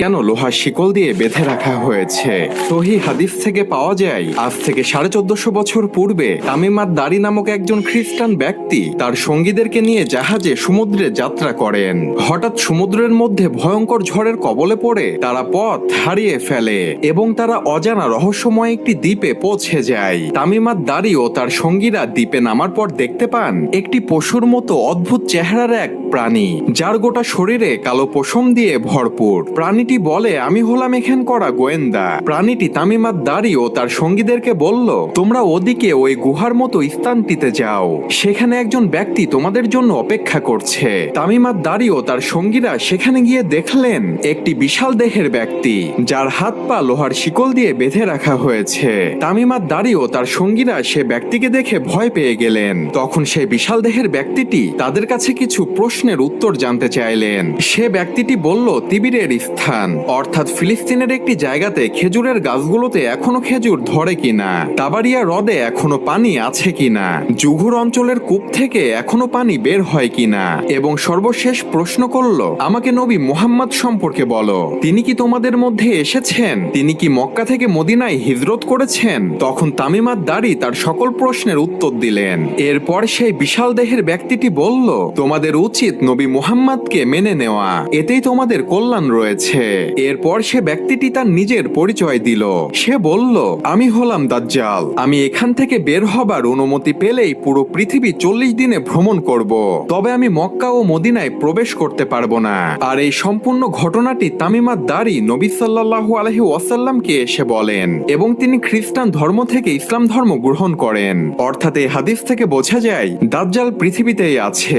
কেন লোহার শিকল দিয়ে বেঁধে রাখা হয়েছে? সহি হাদিস থেকে পাওয়া যায়, আজ থেকে সাড়ে চোদ্দশো বছর পূর্বে তামিমাত দাড়ি নামক একজন খ্রিস্টান ব্যক্তি তার সঙ্গীদেরকে নিয়ে জাহাজে সমুদ্রে যাত্রা করেন। হঠাৎ সমুদ্রের মধ্যে ভয়ঙ্কর ঝড়ের কবলে পড়ে তারা পথ হারিয়ে ফেলে এবং তারা অজানা রহস্যময় একটি দ্বীপে পৌঁছে যায়। তামিমাত দারি ও তার সঙ্গীরা দ্বীপে নামার পর দেখতে পান, একটি পশুর মতো অদ্ভুত চেহারার এক প্রাণী, যার গোটা শরীরে কালো পশম দিয়ে ভরপুর। প্রাণীটি বলে, আমি হলাম এখান করা গোয়েন্দা। প্রাণীটি তামিমাত দারি ও তার সঙ্গীদেরকে বলল, তোমরা ওদিকে ওই গুহার মতো স্থানটিতে যাও। সেখানে একজন ব্যক্তি তোমাদের জন্য অপেক্ষা করছে। তামিমাত দারি ও তার সঙ্গীরা সেখানে গিয়ে দেখলেন, একটি বিশাল দেহের ব্যক্তি, যার হাত পা লোহার শিকল দিয়ে বেঁধে রাখা হয়েছে। তামিমাত দারি ও তার সঙ্গীরা সে ব্যক্তিকে দেখে ভয় পেয়ে গেলেন। তখন সেই বিশাল দেহের ব্যক্তিটি তাদের কাছে কিছু প্রশ্নের উত্তর জানতে চাইলেন। সে ব্যক্তিটি বলল, তিবিরের স্থান। অর্থাৎ ফিলিস্তিনের একটি জায়গাতে খেজুরের গাছগুলোতে এখনও খেজুর ধরে কিনা? তাবারিয়া হ্রদে এখনও পানি আছে কিনা? জুঘুর অঞ্চলের কূপ থেকে এখনও পানি বের হয় কিনা? এবং সর্বশেষ প্রশ্ন করল, আমাকে নবী মুহাম্মদ সম্পর্কে বলো, তিনি কি তোমাদের মধ্যে এসেছেন? তিনি কি মক্কা থেকে মদিনায় হিজরত করেছেন? তখন তামিমার দাড়ি তার সকল প্রশ্নের উত্তর দিলেন। এরপর সেই বিশাল দেহের ব্যক্তিটি বলল, তোমাদের উচিত নবী মুহাম্মাদকে মেনে নেওয়া। এতেই তোমাদের কল্যাণ রয়েছে। এরপর সে ব্যক্তিটি তার নিজের পরিচয় দিল। সে বলল, আমি হলাম দাজ্জাল। আমি এখান থেকে বের হবার অনুমতি পেলেই পুরো পৃথিবী চল্লিশ দিনে ভ্রমণ করব। তবে আমি মক্কা ও মদিনায় প্রবেশ করতে পারব না। আর এই সম্পূর্ণ ঘটনাটি তামিমার দারি নবী সাল্লাল্লাহু আলহি ওয়াসাল্লামকে এসে বলেন এবং তিনি খ্রিস্টান ধর্ম থেকে ইসলাম ধর্ম গ্রহণ করেন। অর্থাৎ এই হাদিস থেকে বোঝা যায়, দাজ্জাল পৃথিবীতেই আছে।